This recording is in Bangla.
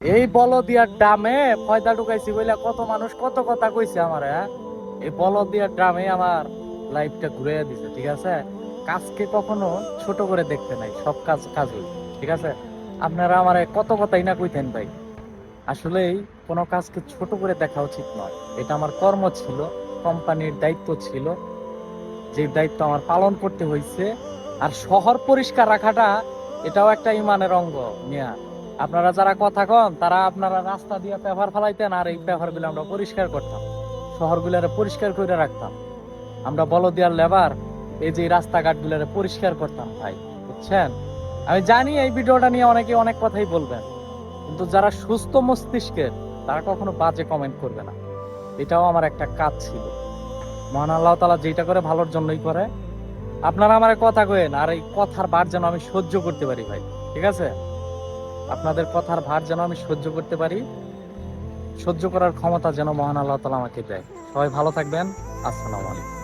এই বলদিয়ার ড্রামে ফয়দা ঢুকাইছি বলে কত মানুষ কত কথা কইছে আমার হ্যাঁ? এই বলদিয়ার ড্রামে আমার লাইফটা ঘুরে দিছে, ঠিক আছে? কাজকে কখনো ছোট করে দেখতে নাই, সব কাজ কাজই, ঠিক আছে? আপনারা আমার কত কথাই না কইতেন ভাই। আসলেই কোনো কাজকে ছোট করে দেখা উচিত নয়। এটা আমার কর্ম ছিল, কোম্পানির দায়িত্ব ছিল, যে দায়িত্ব আমার পালন করতে হয়েছে আর শহর পরিষ্কার রাখাটা এটাও একটা ইমানের অঙ্গ, মিয়া। আপনারা যারা কথা কন, তারা আপনারা রাস্তা দিয়ে পেপার ফেলাইতেন আর এই পেপারগুলো আমরা পরিষ্কার করতাম। শহরগুলারে পরিষ্কার করে রাখতাম। আমরা বলদিয়ার লেবার এই যে রাস্তাঘাট গুলারে পরিষ্কার করতাম, ভাই, বুঝছেন? আমি জানি এই ভিডিওটা নিয়ে অনেকে অনেক কথাই বলবেন, কিন্তু যারা সুস্থ মস্তিষ্কের, তারা কখনো বাজে কমেন্ট করবে না। এটাও আমার একটা কাজ ছিল। মহান আল্লাহ তালা যেটা করে, ভালোর জন্যই করে। আপনারা আমার কথা কয়েন আর এই কথার ভার যেন আমি সহ্য করতে পারি, ভাই, ঠিক আছে? আপনাদের কথার ভার যেন আমি সহ্য করতে পারি, সহ্য করার ক্ষমতা যেন মহান আল্লাহ তালা আমাকে দেয়। সবাই ভালো থাকবেন। আসসালামু আলাইকুম।